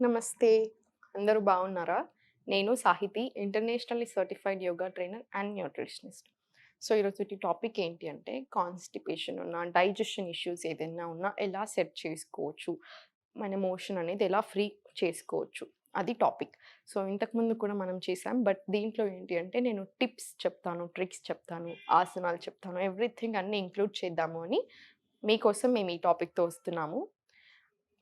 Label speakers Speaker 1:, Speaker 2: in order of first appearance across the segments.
Speaker 1: నమస్తే. అందరూ బాగున్నారా? నేను Sahiti internationally certified yoga trainer and nutritionist. So ఈరోజు టాపిక్ ఏంటి అంటే కాన్స్టిపేషన్ ఉన్న డైజెషన్ ఇష్యూస్ ఏదైనా ఉన్నా ఎలా సెట్ చేసుకోవచ్చు? మన మోషన్ అనేది ఎలా ఫ్రీ చేసుకోవచ్చు? అది టాపిక్. సో ఇంతకుముందు కూడా మనం చేసాం బట్ దీంట్లో ఏంటి అంటే నేను టిప్స్ చెప్తాను ట్రిక్స్ చెప్తాను ఆసనాలు చెప్తాను ఎవ్రీథింగ్ అన్నీ ఇంక్లూడ్ చేద్దాము అని మీకోసం మేము ఈ టాపిక్తో వస్తున్నాము.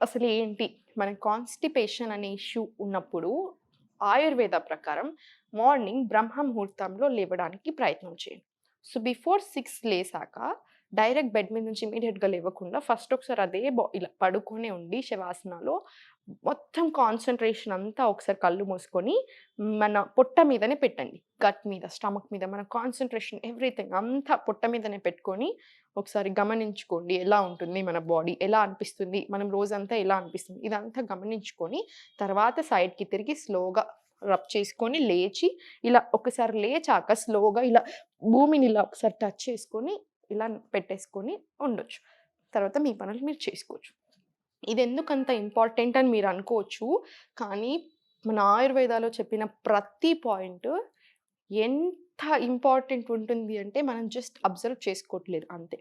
Speaker 1: అసలు ఏంటి మన కాన్స్టిపేషన్ అనే ఇష్యూ ఉన్నప్పుడు ఆయుర్వేద ప్రకారం మార్నింగ్ బ్రహ్మ ముహూర్తంలో లేవడానికి ప్రయత్నం చేయండి. సో బిఫోర్ సిక్స్ లేసాక డైరెక్ట్ బెడ్ మీద నుంచి ఇమీడియట్గా లేవకుండా ఫస్ట్ ఒకసారి అదే బా ఇలా పడుకొని ఉండి శవాసనలో మొత్తం కాన్సన్ట్రేషన్ అంతా ఒకసారి కళ్ళు మూసుకొని మన పొట్ట మీదనే పెట్టండి. గట్ మీద స్టమక్ మీద మన కాన్సన్ట్రేషన్ ఎవ్రీథింగ్ అంతా పొట్ట మీదనే పెట్టుకొని ఒకసారి గమనించుకోండి. ఎలా ఉంటుంది మన బాడీ? ఎలా అనిపిస్తుంది? మనం రోజంతా ఎలా అనిపిస్తుంది? ఇదంతా గమనించుకొని తర్వాత సైడ్కి తిరిగి స్లోగా రబ్ చేసుకొని లేచి ఇలా ఒకసారి లేచాక స్లోగా ఇలా భూమిని ఇలా ఒకసారి టచ్ చేసుకొని ఇలా పెట్టేసుకొని ఉండొచ్చు. తర్వాత మీ పనులు మీరు చేసుకోవచ్చు. ఇది ఎందుకు అంత ఇంపార్టెంట్ అని మీరు అనుకోవచ్చు కానీ మన ఆయుర్వేదాలో చెప్పిన ప్రతి పాయింట్ ఎంత ఇంపార్టెంట్ ఉంటుంది అంటే మనం జస్ట్ అబ్జర్వ్ చేసుకోవట్లేదు అంతే.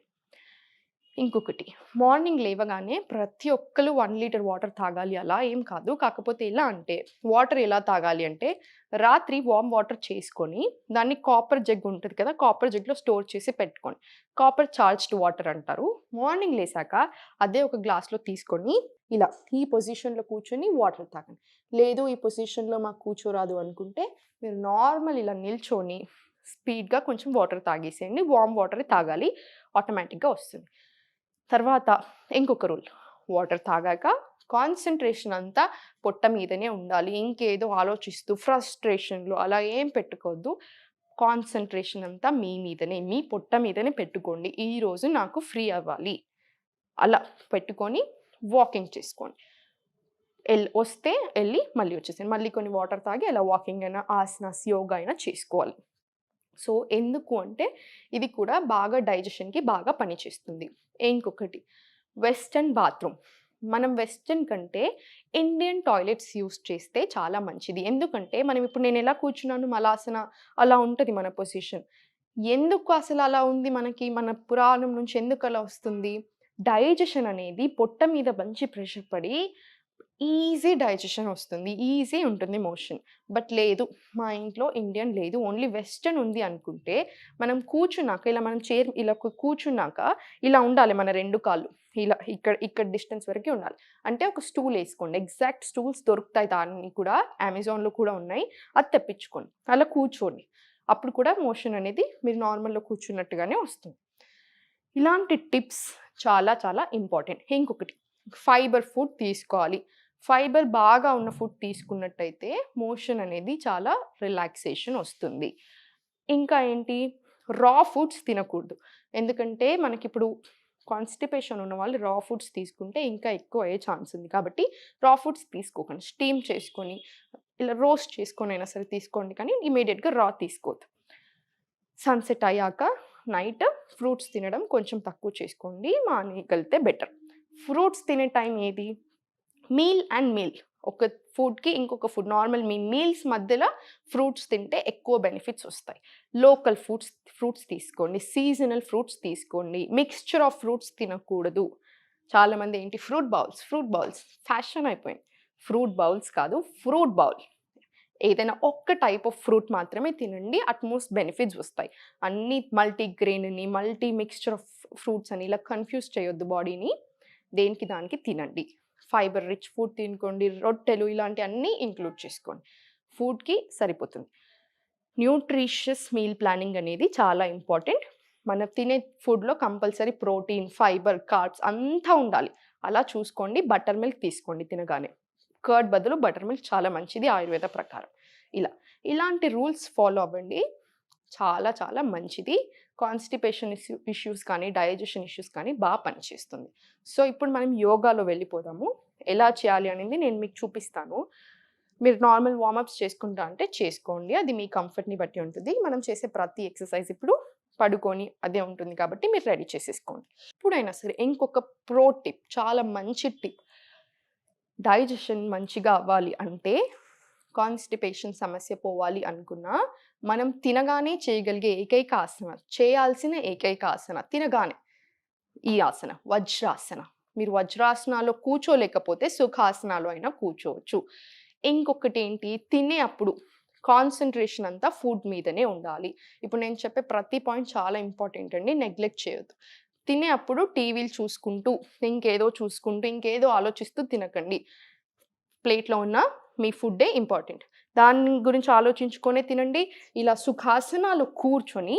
Speaker 1: ఇంకొకటి మార్నింగ్ లేవగానే ప్రతి ఒక్కరు వన్ లీటర్ వాటర్ తాగాలి అలా ఏం కాదు. కాకపోతే ఎలా అంటే వాటర్ ఎలా తాగాలి అంటే రాత్రి వామ్ వాటర్ చేసుకొని దాన్ని కాపర్ జగ్ ఉంటుంది కదా కాపర్ జగ్లో స్టోర్ చేసి పెట్టుకోండి కాపర్ చార్జ్డ్ వాటర్ అంటారు. మార్నింగ్ లేసాక అదే ఒక గ్లాస్లో తీసుకొని ఇలా ఈ పొజిషన్లో కూర్చొని వాటర్ తాగండి. లేదు ఈ పొజిషన్లో మాకు కూర్చోరాదు అనుకుంటే మీరు నార్మల్ ఇలా నిల్చొని స్పీడ్గా కొంచెం వాటర్ తాగేసేయండి. వామ్ వాటర్ తాగాలి ఆటోమేటిక్గా వస్తుంది. తర్వాత ఇంకొక రూల్. వాటర్ తాగాక కాన్సన్ట్రేషన్ అంతా పొట్ట మీదనే ఉండాలి. ఇంకేదో ఆలోచిస్తూ ఫ్రస్ట్రేషన్లు అలా ఏం పెట్టుకోవద్దు. కాన్సన్ట్రేషన్ అంతా మీ మీదనే మీ పొట్ట మీదనే పెట్టుకోండి. ఈరోజు నాకు ఫ్రీ అవ్వాలి. అలా పెట్టుకొని వాకింగ్ చేసుకోండి. వెళ్ళి వస్తే వెళ్ళి మళ్ళీ వచ్చేసాను మళ్ళీ కొన్ని వాటర్ తాగి అలా వాకింగ్ అయినా ఆసనాస్ యోగా అయినా చేసుకోవాలి. సో ఎందుకు అంటే ఇది కూడా బాగా డైజెషన్కి బాగా పనిచేస్తుంది ఇంకొకటి వెస్టర్న్ బాత్రూమ్. మనం వెస్టర్న్ కంటే ఇండియన్ టాయిలెట్స్ యూస్ చేస్తే చాలా మంచిది. ఎందుకంటే మనం ఇప్పుడు నేను ఎలా కూర్చున్నాను మలాసన అలా ఉంటుంది మన పొజిషన్. ఎందుకు అసలు అలా ఉంది మనకి? మన పురాణం నుంచి ఎందుకు అలా వస్తుంది? డైజెషన్ అనేది పొట్ట మీద మంచి ప్రెషర్ పడి ఈజీ డైజెషన్ వస్తుంది. ఈజీ ఉంటుంది మోషన్. బట్ లేదు మా ఇంట్లో ఇండియన్ లేదు. ఓన్లీ వెస్టర్న్ ఉంది అనుకుంటే మనం కూర్చున్నాక ఇలా మనం చైర్ ఇలా కూర్చున్నాక ఇలా ఉండాలి మన రెండు కాళ్ళు. ఇలా ఇక్కడ ఇక్కడ డిస్టెన్స్ వరకు ఉండాలి. అంటే ఒక స్టూల్ వేసుకోండి. ఎగ్జాక్ట్ స్టూల్స్ దొరుకుతాయి దాన్ని కూడా. అమెజాన్లో కూడా ఉన్నాయి. అది తెప్పించుకోండి. అలా కూర్చోండి. అప్పుడు కూడా మోషన్ అనేది మీరు నార్మల్లో కూర్చున్నట్టుగానే వస్తుంది. ఇలాంటి టిప్స్ చాలా చాలా ఇంపార్టెంట్. ఇంకొకటి ఫైబర్ ఫుడ్ తీసుకోవాలి. ఫైబర్ బాగా ఉన్న ఫుడ్ తీసుకున్నట్టయితే మోషన్ అనేది చాలా రిలాక్సేషన్ వస్తుంది. ఇంకా ఏంటి? రా ఫుడ్స్ తినకూడదు. ఎందుకంటే మనకి ఇప్పుడు కాన్స్టిపేషన్ ఉన్న వాళ్ళు రా ఫుడ్స్ తీసుకుంటే ఇంకా ఎక్కువ అయ్యే ఛాన్స్ ఉంది. కాబట్టి రా ఫుడ్స్ తీసుకోకండి. స్టీమ్ చేసుకొని ఇలా రోస్ట్ చేసుకొని అయినా సరే తీసుకోండి. కానీ ఇమీడియట్గా రా తీసుకోవద్దు. సన్సెట్ అయ్యాక నైట్ ఫ్రూట్స్ తినడం కొంచెం తక్కువ చేసుకోండి. మానేయగలిగితే బెటర్. ఫ్రూట్స్ తినే టైం ఏది? మీల్ అండ్ మీల్ ఒక ఫుడ్కి ఇంకొక ఫుడ్ నార్మల్ మీ మీల్స్ మధ్యలో ఫ్రూట్స్ తింటే ఎక్కువ బెనిఫిట్స్ వస్తాయి. లోకల్ ఫ్రూట్స్ ఫ్రూట్స్ తీసుకోండి సీజనల్ ఫ్రూట్స్ తీసుకోండి. మిక్స్చర్ ఆఫ్ ఫ్రూట్స్ తినకూడదు. చాలామంది ఏంటి fruit bowls fruit bowls fashion అయిపోయింది. ఫ్రూట్ బౌల్స్ కాదు ఫ్రూట్ బౌల్ ఏదైనా ఒక్క టైప్ ఆఫ్ ఫ్రూట్ మాత్రమే తినండి అట్మోస్ట్ బెనిఫిట్స్ వస్తాయి. అన్ని మల్టీ గ్రెయిన్ని మల్టీ మిక్స్చర్ ఆఫ్ ఫ్రూట్స్ అని ఇలా కన్ఫ్యూజ్ చేయొద్దు బాడీని దేనికి దానికి తినండి. ఫైబర్ రిచ్ ఫుడ్ తినుకోండి రొట్టెలు ఇలాంటి అన్నీ ఇంక్లూడ్ చేసుకోండి. ఫుడ్కి సరిపోతుంది. న్యూట్రిషియస్ మీల్ ప్లానింగ్ అనేది చాలా ఇంపార్టెంట్. మనం తినే ఫుడ్లో కంపల్సరీ ప్రోటీన్ ఫైబర్ కార్బ్స్ అంతా ఉండాలి. అలా చూసుకోండి బటర్ మిల్క్ తీసుకోండి తినగానే. కర్డ్ బదులు బటర్ మిల్క్ చాలా మంచిది ఆయుర్వేద ప్రకారం. ఇలా ఇలాంటి రూల్స్ ఫాలో అవ్వండి. చాలా చాలా మంచిది. కాన్స్టిపేషన్ ఇష్యూ ఇష్యూస్ కానీ డైజెషన్ ఇష్యూస్ కానీ బాగా పనిచేస్తుంది. సో ఇప్పుడు మనం యోగాలో వెళ్ళిపోదాము. ఎలా చేయాలి అనేది నేను మీకు చూపిస్తాను. మీరు నార్మల్ వార్మప్స్ చేసుకుంటా అంటే చేసుకోండి. అది మీ కంఫర్ట్ని బట్టి ఉంటుంది. మనం చేసే ప్రతి ఎక్సర్సైజ్ ఇప్పుడు పడుకొని అదే ఉంటుంది కాబట్టి మీరు రెడీ చేసేసుకోండి. ఇప్పుడైనా సరే ఇంకొక ప్రో టిప్ చాలా మంచి టిప్. డైజెషన్ మంచిగా అవ్వాలి అంటే కాన్స్టిపేషన్ సమస్య పోవాలి అనుకున్నా మనం తినగానే చేయగలిగే ఏకైక ఆసన చేయాల్సిన ఏకైక ఆసన తినగానే ఈ ఆసన వజ్రాసన. మీరు వజ్రాసనాలో కూర్చోలేకపోతే సుఖాసనాలు అయినా కూర్చోవచ్చు. ఇంకొకటి ఏంటి తినే అప్పుడు కాన్సన్ట్రేషన్ అంతా ఫుడ్ మీదనే ఉండాలి. ఇప్పుడు నేను చెప్పే ప్రతి పాయింట్ చాలా ఇంపార్టెంట్ అండి నెగ్లెక్ట్ చేయొద్దు. తినే అప్పుడు టీవీలు చూసుకుంటూ ఇంకేదో చూసుకుంటూ ఇంకేదో ఆలోచిస్తూ తినకండి. ప్లేట్లో ఉన్న మీ ఫుడ్డే ఇంపార్టెంట్. దాని గురించి ఆలోచించుకొనే తినండి. ఇలా సుఖాసనాలు కూర్చొని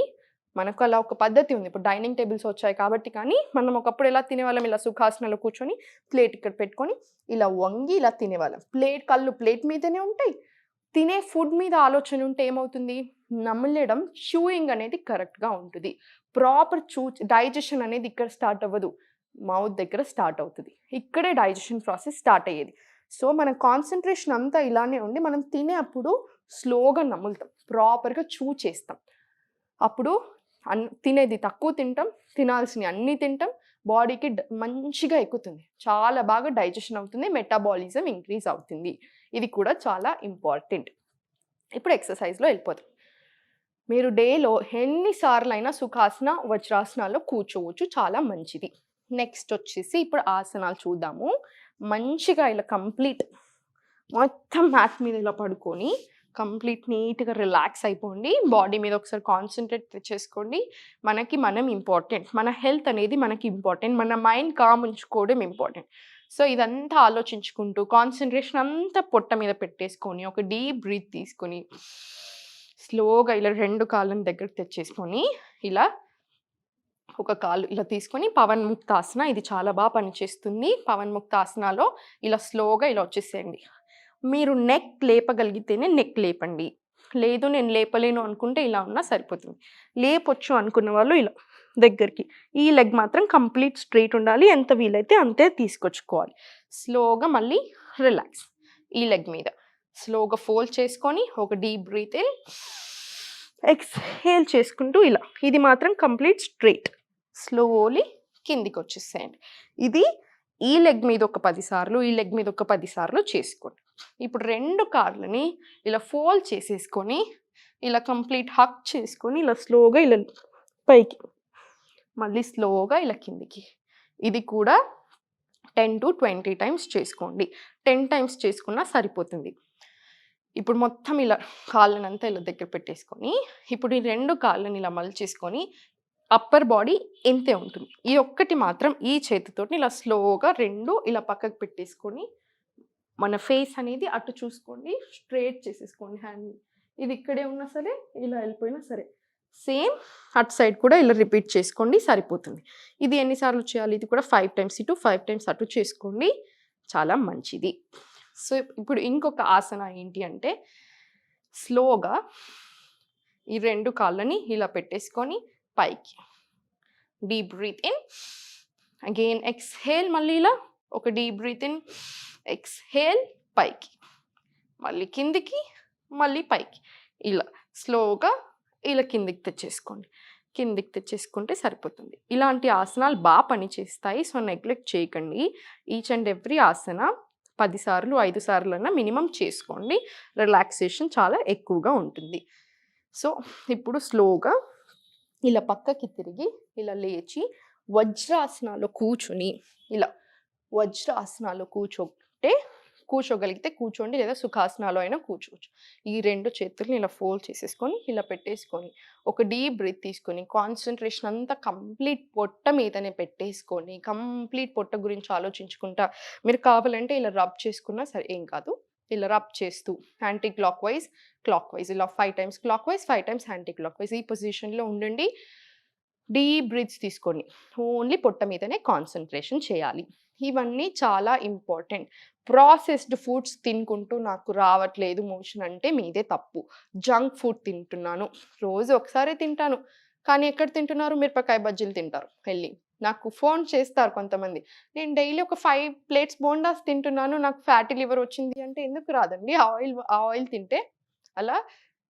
Speaker 1: మనకు అలా ఒక పద్ధతి ఉంది. ఇప్పుడు డైనింగ్ టేబుల్స్ వచ్చాయి కాబట్టి కానీ మనం ఒకప్పుడు ఎలా తినేవాళ్ళం? ఇలా సుఖాసనాలు కూర్చొని ప్లేట్ ఇక్కడ పెట్టుకొని ఇలా వంగి ఇలా తినేవాళ్ళం. ప్లేట్ కళ్ళు ప్లేట్ మీదనే ఉంటాయి. తినే ఫుడ్ మీద ఆలోచన ఉంటే ఏమవుతుంది? నమ్మలేడం షూయింగ్ అనేది కరెక్ట్గా ఉంటుంది. ప్రాపర్ చూ డైజెషన్ అనేది ఇక్కడ స్టార్ట్ అవ్వదు. మౌత్ దగ్గర స్టార్ట్ అవుతుంది. ఇక్కడే డైజెషన్ ప్రాసెస్ స్టార్ట్ అయ్యేది. సో మన కాన్సన్ట్రేషన్ అంతా ఇలానే ఉండి మనం తినే అప్పుడు స్లోగా నములుతాం. ప్రాపర్గా చూ చేస్తాం. అప్పుడు అన్ తినేది తక్కువ తింటాం తినాల్సినవి అన్నీ తింటాం బాడీకి డ- మంచిగా ఎక్కుతుంది. చాలా బాగా డైజెషన్ అవుతుంది మెటాబాలిజం ఇంక్రీజ్ అవుతుంది. ఇది కూడా చాలా ఇంపార్టెంట్ ఇప్పుడు ఎక్సర్సైజ్లో వెళ్ళిపోతాం మీరు డేలో ఎన్నిసార్లు అయినా సుఖాసన వజ్రాసనాల్లో కూర్చోవచ్చు చాలా మంచిది. నెక్స్ట్ వచ్చేసి ఇప్పుడు ఆసనాలు చూద్దాము. మంచిగా ఇలా కంప్లీట్ మొత్తం మ్యాట్ మీద ఇలా పడుకొని కంప్లీట్ నీట్గా రిలాక్స్ అయిపోండి. బాడీ మీద ఒకసారి కాన్సన్ట్రేట్ చేసుకోండి మనకి మనం ఇంపార్టెంట్. మన హెల్త్ అనేది మనకి ఇంపార్టెంట్. మన మైండ్ కామ్ ఉంచుకోవడం ఇంపార్టెంట్. సో ఇదంతా ఆలోచించుకుంటూ కాన్సన్ట్రేషన్ అంతా పొట్ట మీద పెట్టేసుకొని ఒక డీప్ బ్రీత్ తీసుకొని స్లోగా ఇలా రెండు కాళ్ళని దగ్గర తెచ్చేసుకొని ఇలా ఒక కాలు ఇలా తీసుకొని పవన్ ముక్తాసన ఇది చాలా బాగా పనిచేస్తుంది. పవన్ ముక్తాసనాలో ఇలా స్లోగా ఇలా వచ్చేసేయండి. మీరు నెక్ లేపగలిగితేనే నెక్ లేపండి. లేదు నేను లేపలేను అనుకుంటే ఇలా ఉన్నా సరిపోతుంది. లేపొచ్చు అనుకున్న వాళ్ళు ఇలా దగ్గరికి. ఈ లెగ్ మాత్రం కంప్లీట్ స్ట్రైట్ ఉండాలి. ఎంత వీలైతే అంతే తీసుకొచ్చుకోవాలి. స్లోగా మళ్ళీ రిలాక్స్ ఈ లెగ్ మీద. స్లోగా ఫోల్డ్ చేసుకొని ఒక డీప్ బ్రీత్ ఇన్. ఎక్స్హేల్ చేసుకుంటూ ఇలా. ఇది మాత్రం కంప్లీట్ స్ట్రైట్ స్లోలీ కిందికి వచ్చేసేయండి ఇది ఈ లెగ్ మీద ఒక పది సార్లు ఈ లెగ్ మీద ఒక పది సార్లు చేసుకోండి. ఇప్పుడు రెండు కార్లని ఇలా ఫోల్డ్ చేసేసుకొని ఇలా కంప్లీట్ హక్ చేసుకొని ఇలా స్లోగా ఇలా పైకి మళ్ళీ స్లోగా ఇలా కిందికి. ఇది కూడా టెన్ టు ట్వంటీ టైమ్స్ చేసుకోండి. టెన్ టైమ్స్ చేసుకున్నా సరిపోతుంది. ఇప్పుడు మొత్తం ఇలా కాళ్ళనంతా ఇలా దగ్గర పెట్టేసుకొని ఇప్పుడు ఈ రెండు కాళ్ళని ఇలా మలిచేసుకొని అప్పర్ బాడీ ఇంతే ఉంటుంది. ఈ ఒక్కటి మాత్రం ఈ చేతితోటి ఇలా స్లోగా రెండు ఇలా పక్కకు పెట్టేసుకొని మన ఫేస్ అనేది అటు చూసుకోండి స్ట్రేట్ చేసేసుకోండి హ్యాండ్ ఇది ఇక్కడే ఉన్నా సరే ఇలా వెళ్ళిపోయినా సరే. సేమ్ అటు సైడ్ కూడా ఇలా రిపీట్ చేసుకోండి సరిపోతుంది. ఇది ఎన్నిసార్లు చేయాలి? ఇది కూడా ఫైవ్ టైమ్స్ ఇటు ఫైవ్ టైమ్స్ అటు చేసుకోండి. చాలా మంచిది. సో ఇప్పుడు ఇంకొక ఆసన ఏంటి అంటే స్లోగా ఈ రెండు కాళ్ళని ఇలా పెట్టేసుకొని పైకి. Deep breath in again exhale మళ్ళీ ఇలా. ఒక డీప్ బ్రీత్ ఇన్ ఎక్స్హేల్ పైకి. మళ్ళీ కిందికి మళ్ళీ పైకి. ఇలా స్లోగా ఇలా కిందికి తెచ్చేసుకోండి. కిందికి తెచ్చేసుకుంటే సరిపోతుంది. ఇలాంటి ఆసనాలు బాగా పనిచేస్తాయి సో నెగ్లెక్ట్ చేయకండి. ఈచ్ అండ్ ఎవ్రీ ఆసన పదిసార్లు ఐదు సార్లు అన్నా మినిమం చేసుకోండి. రిలాక్సేషన్ చాలా ఎక్కువగా ఉంటుంది. సో ఇప్పుడు స్లోగా ఇలా పక్కకి తిరిగి ఇలా లేచి వజ్రాసనాలో కూర్చుని ఇలా వజ్రాసనాలో కూర్చోంటే కూర్చోగలిగితే కూర్చోండి లేదా సుఖాసనాలో అయినా కూర్చోవచ్చు. ఈ రెండు చేతుల్ని ఇలా ఫోల్డ్ చేసేసుకొని ఇలా పెట్టేసుకొని ఒక డీప్ బ్రీత్ తీసుకొని కాన్సన్ట్రేషన్ అంతా కంప్లీట్ పొట్ట మీదనే పెట్టేసుకొని కంప్లీట్ పొట్ట గురించి ఆలోచించుకుంటా మీరు కావాలంటే ఇలా రబ్ చేసుకున్నా సరే ఏం కాదు. ఇలా రబ్ చేస్తూ anticlockwise clockwise ఇలా five times clockwise five times anticlockwise ఈ పొజిషన్లో ఉండండి. డీప్ బ్రిడ్జ్ తీసుకొని ఓన్లీ పొట్ట మీదనే కాన్సన్ట్రేషన్ చేయాలి. ఇవన్నీ చాలా ఇంపార్టెంట్ ప్రాసెస్డ్ ఫుడ్స్ తినుకుంటూ నాకు రావట్లేదు మోషన్ అంటే మీదే తప్పు. జంక్ ఫుడ్ తింటున్నాను. రోజు ఒకసారి తింటాను. కానీ ఎక్కడ తింటున్నారు? మిరపకాయ బజ్జీలు తింటారు వెళ్ళి. నాకు ఫోన్ చేస్తారు కొంతమంది. నేను డైలీ ఒక ఫైవ్ ప్లేట్స్ బోండాస్ తింటున్నాను. నాకు ఫ్యాటీ లివర్ వచ్చింది అంటే ఎందుకు రాదండి? ఆయిల్ ఆయిల్ తింటే అలా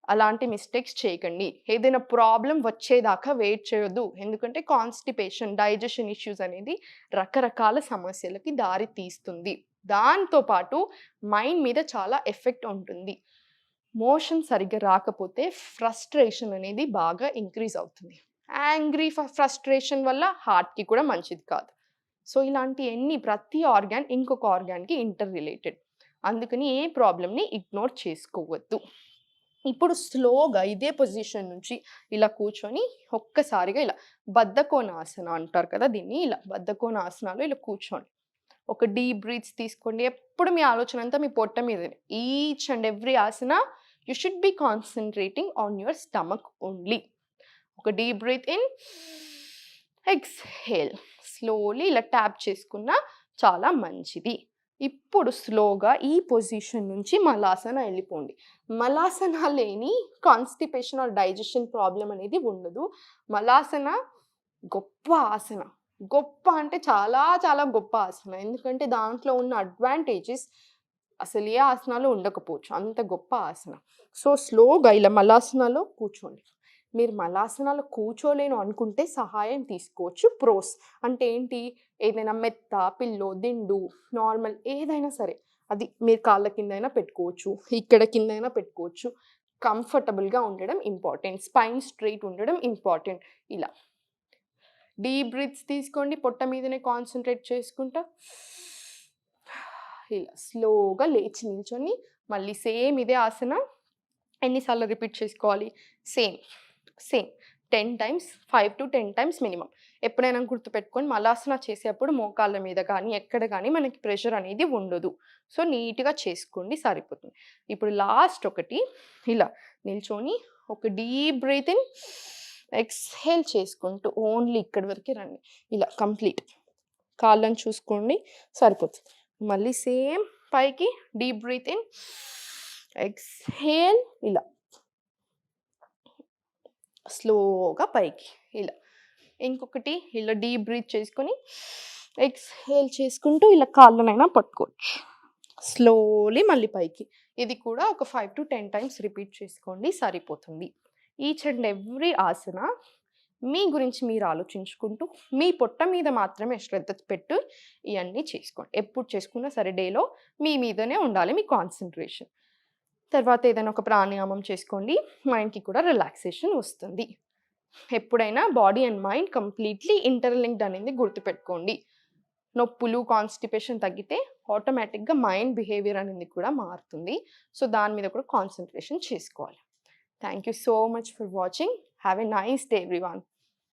Speaker 1: అలాంటి మిస్టేక్స్ చేయకండి. ఏదైనా ప్రాబ్లం వచ్చేదాకా వెయిట్ చేయొద్దు. ఎందుకంటే కాన్స్టిపేషన్ డైజెషన్ ఇష్యూస్ అనేది రకరకాల సమస్యలకి దారి తీస్తుంది. దాంతో పాటు మైండ్ మీద చాలా ఎఫెక్ట్ ఉంటుంది. మోషన్ సరిగ్గా రాకపోతే ఫ్రస్ట్రేషన్ అనేది బాగా ఇంక్రీజ్ అవుతుంది. యాంగ్రీ ఫ్రస్ట్రేషన్ వల్ల హార్ట్కి కూడా మంచిది కాదు. సో ఇలాంటి ఎన్ని ప్రతి ఆర్గాన్ ఇంకొక ఆర్గాన్కి ఇంటర్ రిలేటెడ్ అందుకని ఏ ప్రాబ్లమ్ని ఇగ్నోర్ చేసుకోవద్దు. ఇప్పుడు స్లోగా ఇదే పొజిషన్ నుంచి ఇలా కూర్చొని ఒక్కసారిగా ఇలా బద్ధకోనాసన అంటారు కదా దీన్ని ఇలా బద్దకోనాసనాలు ఇలా కూర్చోండి. ఒక డీప్ బ్రీత్స్ తీసుకోండి. ఎప్పుడు మీ ఆలోచన అంతా మీ పొట్ట మీద. Each and every asana you should be concentrating on your stomach only. ఒక deep breath in exhale. Slowly ఇలా ట్యాప్ చేసుకున్న చాలా మంచిది. ఇప్పుడు స్లోగా ఈ పొజిషన్ నుంచి మలాసన వెళ్ళిపోండి. మలాసన లేని కాన్స్టిపేషన్ ఆర్ డైజెషన్ ప్రాబ్లం అనేది ఉండదు. మలాసన గొప్ప ఆసన. గొప్ప అంటే చాలా చాలా గొప్ప ఆసనం. ఎందుకంటే దాంట్లో ఉన్న అడ్వాంటేజెస్ అసలు ఏ ఆసనాలు ఉండకపోవచ్చు. అంత గొప్ప ఆసన. సో స్లోగా ఇలా మలాసనాలో కూర్చోండి. మీరు మలాసనాలు కూర్చోలేను అనుకుంటే సహాయం తీసుకోవచ్చు. ప్రోస్ అంటే ఏంటి? ఏదైనా మెత్త పిల్లో దిండు నార్మల్ ఏదైనా సరే అది మీరు కాళ్ళ కిందైనా పెట్టుకోవచ్చు. ఇక్కడ కిందైనా పెట్టుకోవచ్చు. కంఫర్టబుల్గా ఉండడం ఇంపార్టెంట్. స్పైన్ స్ట్రైట్ ఉండడం ఇంపార్టెంట్. ఇలా. డీప్ బ్రీత్స్ తీసుకోండి పొట్ట మీదనే కాన్సన్ట్రేట్ చేసుకుంటా. ఇలా స్లోగా లేచి నిల్చొని మళ్ళీ సేమ్ ఇదే ఆసన. ఎన్నిసార్లు రిపీట్ చేసుకోవాలి? Same same. Ten times five to ten times minimum. ఎప్పుడైనా గుర్తుపెట్టుకొని మలాసన చేసేప్పుడు మోకాళ్ళ మీద కానీ ఎక్కడ కానీ మనకి ప్రెషర్ అనేది ఉండదు. సో నీట్గా చేసుకోండి సరిపోతుంది. ఇప్పుడు లాస్ట్ ఒకటి. ఇలా నిల్చొని ఒక డీప్ బ్రీత్ ఇన్. ఎక్స్హేల్ చేసుకుంటూ ఓన్లీ ఇక్కడి వరకే రండి. ఇలా కంప్లీట్. కాళ్ళని చూసుకోండి. సరిపోతుంది. మళ్ళీ సేమ్ పైకి డీప్ బ్రీత్ ఇన్. ఎక్స్హేల్ ఇలా. స్లోగా పైకి ఇలా. ఇంకొకటి ఇలా డీప్ బ్రీత్ చేసుకొని ఎక్స్హేల్ చేసుకుంటూ ఇలా కాళ్ళనైనా పట్టుకోవచ్చు. స్లోలీ మళ్ళీ పైకి. ఇది కూడా ఒక five to ten times repeat చేసుకోండి. సరిపోతుంది. ఈచ్ అండ్ ఎవ్రీ ఆసన మీ గురించి మీరు ఆలోచించుకుంటూ మీ పొట్ట మీద మాత్రమే శ్రద్ధ పెట్టు ఇవన్నీ చేసుకోండి. ఎప్పుడు చేసుకున్నా సరే డేలో మీ మీదనే ఉండాలి మీ కాన్సన్ట్రేషన్ తర్వాత ఏదైనా ఒక ప్రాణాయామం చేసుకోండి మైండ్కి కూడా రిలాక్సేషన్ వస్తుంది. ఎప్పుడైనా body and mind completely interlinked అనేది గుర్తుపెట్టుకోండి. నొప్పులు కాన్స్టిపేషన్ తగ్గితే ఆటోమేటిక్గా మైండ్ బిహేవియర్ అనేది కూడా మారుతుంది. సో దాని మీద కూడా కాన్సన్ట్రేషన్ చేసుకోవాలి. Thank you so much for watching. Have a nice day, everyone.